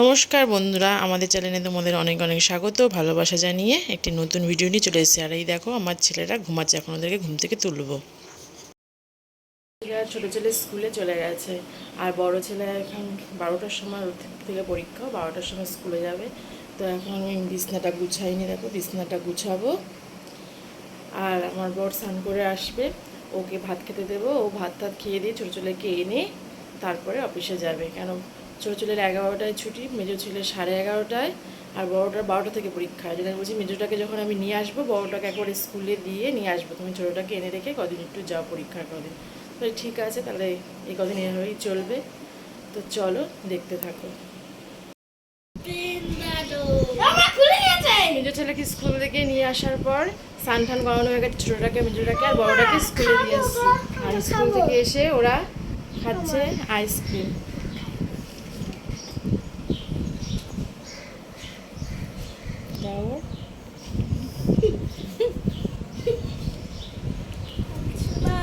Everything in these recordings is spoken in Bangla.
নমস্কার বন্ধুরা, আমাদের চ্যানেলে তোমাদের অনেক অনেক স্বাগত, ভালোবাসা জানিয়ে একটি নতুন ভিডিও নিয়ে চলে এসেছি। আর এই দেখো, আমার ছেলেরা ঘুমাচ্ছে, এখন ওদেরকে ঘুম থেকে তুলবো। ছোটো ছেলে স্কুলে চলে গেছে, আর বড় ছেলে এখন বারোটার সময় থেকে পরীক্ষা বারোটার সময় স্কুলে যাবে। তো এখন আমি বিছনাটা গুছাইনি, দেখো, বিছনাটা গুছাবো। আর আমার বর স্নান করে আসবে, ওকে ভাত খেতে দেবো, ও ভাত টাত খেয়ে দিয়ে ছোটো ছেলেকে এনে তারপরে অফিসে যাবে। কেন ছোটো ছেলের এগারোটায় ছুটি মেজো ছেলের সাড়ে এগারোটায় আর বড়োটার বারোটা থেকে পরীক্ষা। যেটা বলছি মেজোটাকে যখন আমি নিয়ে আসব বড়োটাকে একবার স্কুলে দিয়ে নিয়ে আসব। তুমি ছোটোটাকে এনে রেখে কদিন একটু যাও পরীক্ষার কদিন। তাহলে ঠিক আছে তাহলে এই কদিন এভাবেই চলবে। তো চলো দেখতে থাকো। মেজো ছেলেকে স্কুল থেকে নিয়ে আসার পর সান টান করানো হয়ে গেছে ছোটোটাকে মেজোটাকে আর বড়োটাকে স্কুলে দিয়ে আসছি আর স্কুল থেকে এসে ওরা খাচ্ছে আইসক্রিম দাও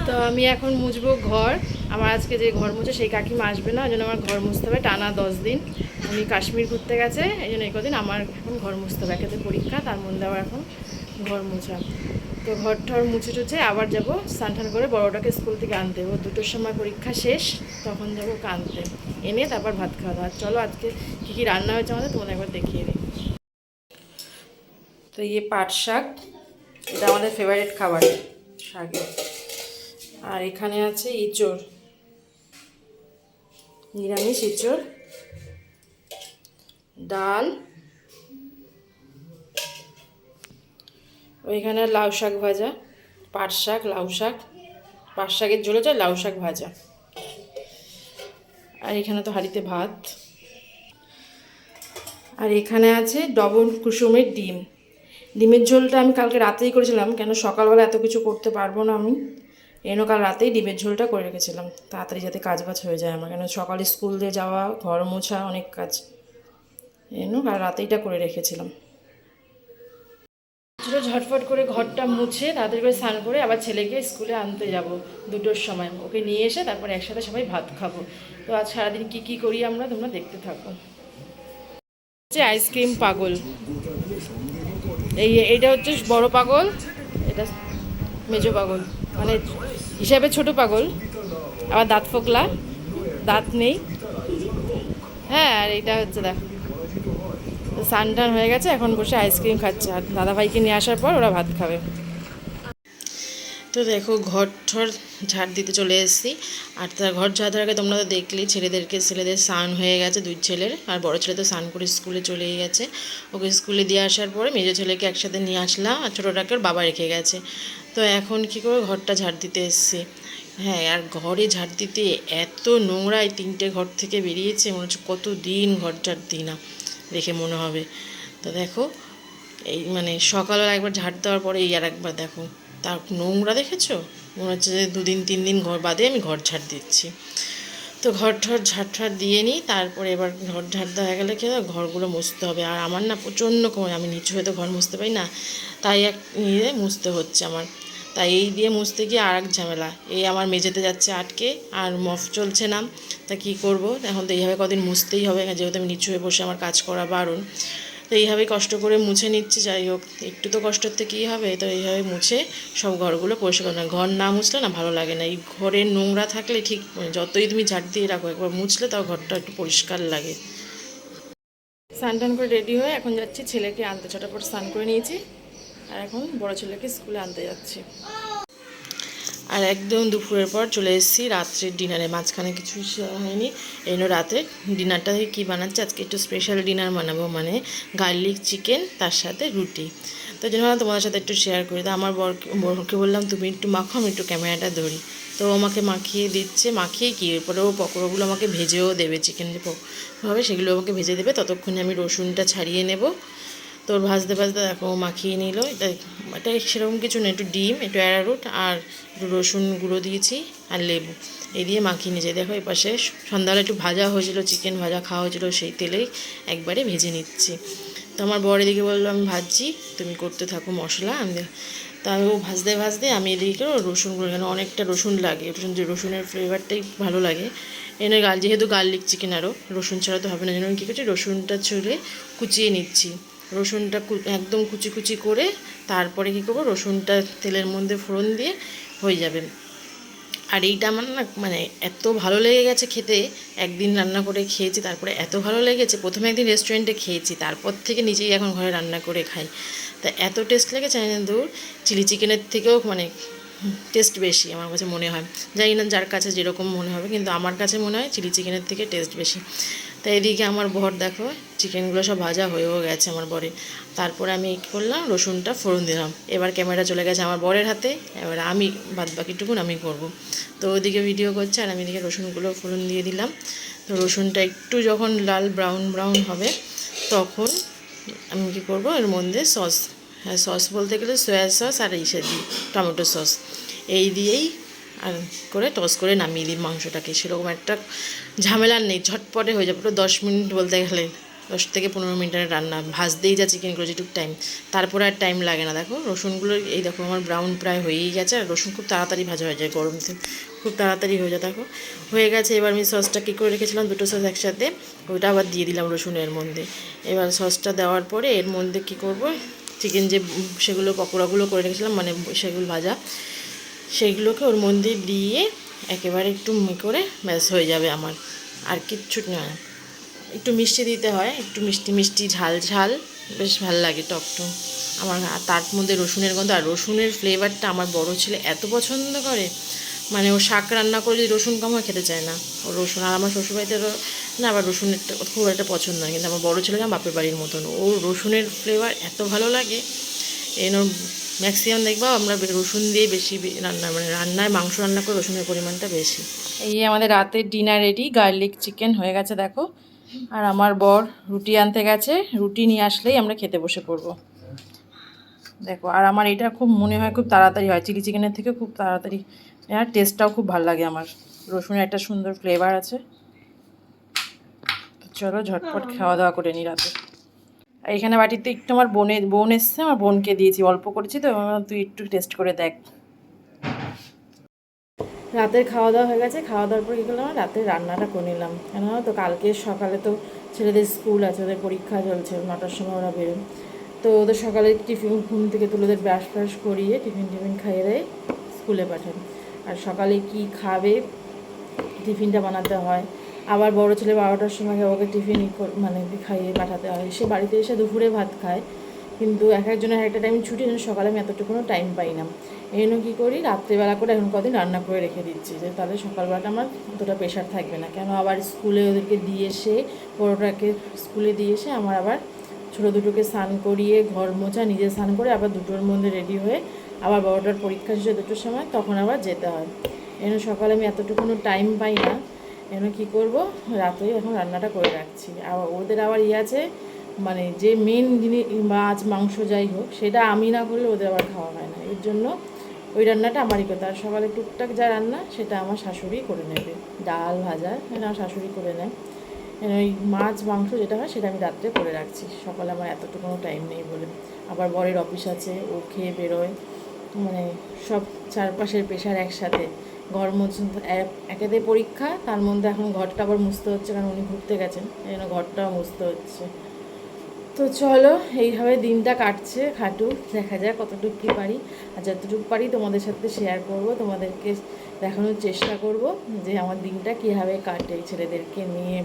তো আমি এখন মুছবো ঘর। আমার আজকে যে ঘর মুছে সেই কাকিমা আসবে না ওই জন্য আমার ঘর মুছতে হবে টানা দশ দিন। উনি কাশ্মীর ঘুরতে গেছে এই জন্য কদিন আমার এখন ঘর মুছতে হবে। একেতে পরীক্ষা, তার মধ্যে আবার এখন ঘর মোছা। তো ঘর ঠর মুছে টুছে আবার যাব স্নান করে বড়োটাকে স্কুল থেকে আনতে। ও দুটোর সময় পরীক্ষা শেষ, তখন যাব ওকে আনতে। এনে তারপর ভাত খাওয়া দাওয়া। চলো আজকে কী কী রান্না হয়েছে আমাদের তোমাদের একবার দেখিয়ে দিই। তো ইয়ে পাট শাক, এটা আমাদের ফেভারিট খাবার শাকে আর এখানে আছে ইঁচড়। নিরামিষ ইঁচড়। ডাল। ওইখানে লাউ শাক ভাজা। পাট শাক, লাউ শাক। পাট শাকের ঝোলে যায় লাউ শাক ভাজা। আর এখানে তো হাঁড়িতে ভাত। আর এখানে আছে ডবল কুসুমের ডিম। ডিমের ঝোলটা আমি কালকে রাতেই করেছিলাম, কেন সকালবেলা এত কিছু করতে পারব না আমি। এনো কাল রাতেই ডিমের ঝোলটা করে রেখেছিলাম। তাড়াতাড়ি যাতে কাজ বাজ হয়ে যায় আমার কেন সকালে স্কুল দিয়ে যাওয়া, ঘর মোছা, অনেক কাজ। এনো কাল রাতেইটা করে রেখেছিলাম। ঝটফট করে ঘরটা মুছে তাড়াতাড়ি করে স্নান করে আবার ছেলেকে স্কুলে আনতে যাব দুটোর সময়। ওকে নিয়ে এসে তারপর একসাথে সবাই ভাত খাব। তো আজ সারাদিন কী কী করি আমরা তোমরা দেখতে থাকো। হচ্ছে আইসক্রিম পাগল। এই এটা হচ্ছে বড় পাগল। এটা মেজো পাগল। মানে হিসাবে ছোট পাগল। আবার দাঁত ফোকলা, দাঁত নেই। হ্যাঁ আর এইটা হচ্ছে দেখ। সান টান হয়ে গেছে, এখন বসে আইসক্রিম খাচ্ছে। আর দাদাভাইকে নিয়ে আসার পর ওরা ভাত খাবে। তো দেখো ঘর ঠর ঝাড় দিতে চলে এসেছি। আর তার ঘর ঝাড় আগে তোমরা তো দেখলি ছেলেদেরকে, ছেলেদের স্নান হয়ে গেছে দুই ছেলের। আর বড় ছেলে তো স্নান করে স্কুলে চলেই গেছে। ওকে স্কুলে দিয়ে আসার পরে মেজো ছেলেকে একসাথে নিয়ে আসলাম আর ছোটোটাকে ওর বাবা রেখে গেছে। তো এখন কি করে ঘরটা ঝাড় দিতে এসেছি। হ্যাঁ আর ঘরে ঝাড় দিতে এত নোংরা তিনটে ঘর থেকে বেরিয়েছে, মনে হচ্ছে কত দিন ঘর ঝাড় দিই না, দেখে মনে হবে। তো দেখো, এই মানে সকালবেলা একবার ঝাড় দেওয়ার পরে এই আর একবার দেখো। তার নোংরা দেখেছ? মনে হচ্ছে যে দুদিন তিন দিন ঘর বাদে আমি ঘর ঝাড় দিচ্ছি। তো ঘর ঠর ঝাড় ঠাড় দিয়ে নিই, তারপরে এবার ঘর ঝাড় দেওয়া গেলে কি ঘরগুলো মুছতে হবে। আর আমার না প্রচণ্ড কমে আমি নিচু হয়ে তো ঘর মুছতে পারি না, তাই এক নিয়ে মুছতে হচ্ছে আমার। তাই এই দিয়ে মুছতে গিয়ে আর এক ঝামেলা। এই আমার মেঝেতে যাচ্ছে আটকে, আর মফ চলছে না। তা কী করব? এখন তো এইভাবে কদিন মুছতেই হবে, যেহেতু আমি নিচু হয়ে বসে আমার কাজ করা বারণ। তো এইভাবেই কষ্ট করে মুছে নিচ্ছি, যাই হোক। একটু তো কষ্টর কী হবে, তো এইভাবে মুছে সব ঘরগুলো পরিষ্কার না ঘর না মুছলে না ভালো লাগে না। এই ঘরে নোংরা থাকলে ঠিক যতই তুমি ঝাড় দিয়ে রাখো, একবার মুছলে তাও ঘরটা একটু পরিষ্কার লাগে। স্নান টান করে রেডি হয়ে এখন যাচ্ছি, ছেলেকে আনতে। ছটা পর স্নান করে নিয়েছি। আর এখন বড় ছেলেকে স্কুলে আনতে যাচ্ছি। আর একদম দুপুরের পর চলে এসেছি, রাত্রের ডিনারে মাঝখানে কিছু শেয়ার হয়নি, এই জন্য রাতে। ডিনারটা কী বানাচ্ছি? আজকে একটু স্পেশাল ডিনার বানাবো মানে গার্লিক চিকেন তার সাথে রুটি। তো জন্য তোমাদের সাথে একটু শেয়ার করি। তো আমার বর বরকে বললাম, তুমি একটু মাখো, আমি একটু ক্যামেরাটা ধরি। তো আমাকে মাখিয়ে দিচ্ছে। মাখিয়ে কি? এরপরে ও পকোড়াগুলো আমাকে ভেজেও দেবে। চিকেন হবে, সেগুলো আমাকে ভেজে দেবে। ততক্ষণে আমি রসুনটা ছাড়িয়ে নেব। তোর ভাজতে ভাজতে দেখো মাখিয়ে নিল। এটা এটা সেরকম কিছু না একটু ডিম, একটু অ্যারারুট আর একটু রসুন গুঁড়ো দিয়েছি আর লেবু। এই দিয়ে মাখিয়ে নিয়েছে। দেখো এই পাশে সন্ধ্যাবেলা একটু ভাজা হয়েছিল, চিকেন ভাজা খাওয়া হয়েছিল, সেই তেলেই একবারে ভেজে নিচ্ছি। তো আমার বর এদিকে বলল, আমি ভাজছি, তুমি করতে থাকো মশলা। আমি তা আমি ও ভাজতে ভাজতে আমি এদিকে রসুনগুলো কেন অনেকটা রসুন লাগে। রসুন যে রসুনের ফ্লেভারটাই ভালো লাগে। এনে গাল যেহেতু গার্লিক চিকেন আরও, রসুন ছাড়া তো হবে না। যেন কী করছি, রসুনটা চুলে কুচিয়ে নিচ্ছি। রসুনটা একদম কুচি কুচি করে তারপরে কী করব, রসুনটা তেলের মধ্যে ফোড়ন দিয়ে হয়ে যাবে। আর এইটা আমার না মানে এত ভালো লেগে গেছে খেতে, একদিন রান্না করে খেয়েছি, তারপরে এত ভালো লেগেছে, প্রথমে একদিন রেস্টুরেন্টে খেয়েছি, তারপর থেকে নিজেই এখন ঘরে রান্না করে খাই। তা এত টেস্ট লেগেছে দূর চিলি চিকেনের থেকেও মানে টেস্ট বেশি আমার কাছে মনে হয়। জানি না যার কাছে যেরকম মনে হবে, কিন্তু আমার কাছে মনে হয় চিলি চিকেনের থেকে টেস্ট বেশি। তাই এদিকে আমার বর দেখো চিকেনগুলো সব ভাজা হয়েও গেছে আমার বরে। তারপরে আমি কী করলাম, রসুনটা ফোড়ন দিলাম। এবার ক্যামেরা চলে গেছে আমার বরের হাতে, এবার আমি বাদ বাকিটুকুন আমি করব। তো ওদিকে ভিডিও করছে আর আমি এদিকে রসুনগুলো ফোড়ন দিয়ে দিলাম। তো রসুনটা একটু যখন লাল ব্রাউন ব্রাউন হবে, তখন আমি কী করব, এর মধ্যে সস হ্যাঁ সস বলতে গেলে সয়া সস আর ইসে দিই টমেটো সস এই দিয়েই আর করে টস করে নামিয়ে দিই মাংসটাকে। সেরকম একটা ঝামেলা নেই, ঝটপটে হয়ে যাবে। পুরো দশ মিনিট বলতে গেলে, দশ থেকে পনেরো মিনিটের রান্না। ভাজতেই যা চিকেনগুলো যেটুক টাইম তারপরে আর টাইম লাগে না। দেখো, রসুনগুলো, এই দেখো, আমার ব্রাউন প্রায় হয়েই গেছে। আর রসুন খুব তাড়াতাড়ি ভাজা হয়ে যায় গরম তেল খুব তাড়াতাড়ি হয়ে যায়, দেখো। হয়ে গেছে, এবার আমি সসটা কী করে রেখেছিলাম? দুটো সস একসাথে। ওইটা আবার দিয়ে দিলাম রসুনের মধ্যে। এবার সসটা দেওয়ার পরে এর মধ্যে কী করব? চিকেন যে, সেগুলো, পকোড়াগুলো করে রেখেছিলাম মানে সেগুলো ভাজা। সেইগুলোকে ওর মধ্যে দিয়ে একেবারে একটু করে ব্যাস হয়ে যাবে আমার। আর কিচ্ছু না। একটু মিষ্টি দিতে হয়, একটু মিষ্টি মিষ্টি ঝাল ঝাল। বেশ ভালো লাগে টক টক আমার তার মধ্যে রসুনের গন্ধ। আর রসুনের ফ্লেভারটা আমার বড় ছেলে এত পছন্দ করে। মানে ও শাক রান্না করে যদি রসুন কম হয়, খেতে চায় না। ও রসুন, আর আমার শ্বশুরবাড়িতে না, আবার রসুনের খুব একটা পছন্দ নয় কিন্তু আমার বড় ছেলে না বাপের বাড়ির মতন। ও রসুনের ফ্লেভার এত ভালো লাগে। এন ম্যাক্সিমাম দেখব আমরা রসুন দিয়ে বেশি রান্না মানে রান্নায় মাংস রান্না করে রসুনের পরিমাণটা বেশি। এই আমাদের রাতের ডিনার রেডি গার্লিক চিকেন হয়ে গেছে দেখো। আর আমার বর রুটি আনতে গেছে রুটি নিয়ে আসলেই আমরা খেতে বসে পড়ব। দেখো আর আমার এটা খুব মনে হয় খুব তাড়াতাড়ি হয় চিলি চিকেনের থেকে খুব তাড়াতাড়ি। আর টেস্টটাও খুব ভালো লাগে আমার। রসুনের একটা সুন্দর ফ্লেভার আছে। চলো ঝটপট খাওয়া দাওয়া করে নিই রাতে। এখানে বাটিতে একটু আমার বোনের বোন এসছে, আমার বোনকে দিয়েছি, অল্প করেছি তো তুই একটু টেস্ট করে দেখ। রাতের খাওয়া দাওয়া হয়ে গেছে খাওয়া দাওয়ার পর কী করলাম রাতের রান্নাটা করে নিলাম। কেন তো, কালকে সকালে তো ছেলেদের স্কুল আছে, ওদের পরীক্ষা চলছে, নটার সময় ওরা বেরোয়। তো ওদের সকালে টিফিন, ঘুম থেকে তুলে ওদের ব্রাশ ফ্রাশ করিয়ে টিফিন টিফিন খাইয়ে দেয়, স্কুলে পাঠান আর সকালে কি খাবে, টিফিনটা বানাতে হয় আবার বড় ছেলে বারোটার সময় ওকে টিফিন মানে খাইয়ে পাঠাতে হয়। সে বাড়িতে এসে দুপুরে ভাত খায়। কিন্তু এক একজনের একটা টাইম ছুটি জন্য সকালে আমি এতটুকুনো টাইম পাই না। এই জন্য কী করি, রাত্রেবেলা করে এখন কদিন রান্না করে রেখে দিচ্ছি, যে তাহলে সকালবেলাটা আমার অতটা প্রেশার থাকবে না। কেন আবার স্কুলে ওদেরকে দিয়ে এসে বড়োটাকে স্কুলে দিয়ে এসে আমার আবার ছোটো দুটোকে স্নান করিয়ে, ঘর মোছা, নিজে স্নান করে আবার দুটোর মধ্যে রেডি হয়ে আবার বড়োটার পরীক্ষা শেষে দুটোর সময় তখন আবার যেতে হয়। এজন্য সকালে আমি এতটুকুনো টাইম পাই না। এজন্য কী করব? রাতেই এখন রান্নাটা করে রাখছি। আর ওদের আবার ইয়ে আছে মানে যে মেন জিনিস মাছ, মাংস যাই হোক, সেটা আমি না করলে ওদের আবার খাওয়া হয় না। এর জন্য ওই রান্নাটা আমারই করতে আর সকালে টুকটাক যা রান্না, সেটা আমার শাশুড়ি করে নেবে। ডাল ভাজা, এটা আমার শাশুড়ি করে নেয়। ওই মাছ, মাংস যেটা হয়, সেটা আমি রাত্রে করে রাখছি। সকালে আমার এতটুকু টাইম নেই বলে। আবার বরের অফিস আছে, ও খেয়ে বেরোয়। মানে সব চারপাশের পেশার একসাথে। ঘর মুছ একেতে পরীক্ষা, তার মধ্যে এখন ঘরটা আবার মুছতে হচ্ছে কারণ উনি ঘুরতে গেছেন, এই জন্য ঘরটাও মুছতে হচ্ছে। তো চলো, এইভাবে দিনটা কাটছে, খাটু, দেখা যায় কতটুকু কী পারি। আর যতটুকু পারি তোমাদের সাথে শেয়ার করব, তোমাদেরকে দেখানোর চেষ্টা করব যে আমার দিনটা কীভাবে কাটে ছেলেদেরকে নিয়ে।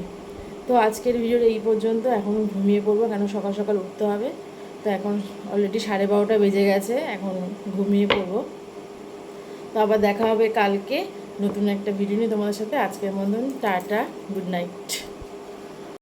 তো আজকের ভিডিওটা এই পর্যন্ত, এখন ঘুমিয়ে পড়ব কেন সকাল সকাল উঠতে হবে। তো এখন অলরেডি সাড়ে বারোটা বেজে গেছে, এখন ঘুমিয়ে পড়ব। তো আবার দেখা হবে কালকে নতুন একটা ভিডিও নিয়ে তোমাদের সাথে। আজকের মতন টাটা গুড নাইট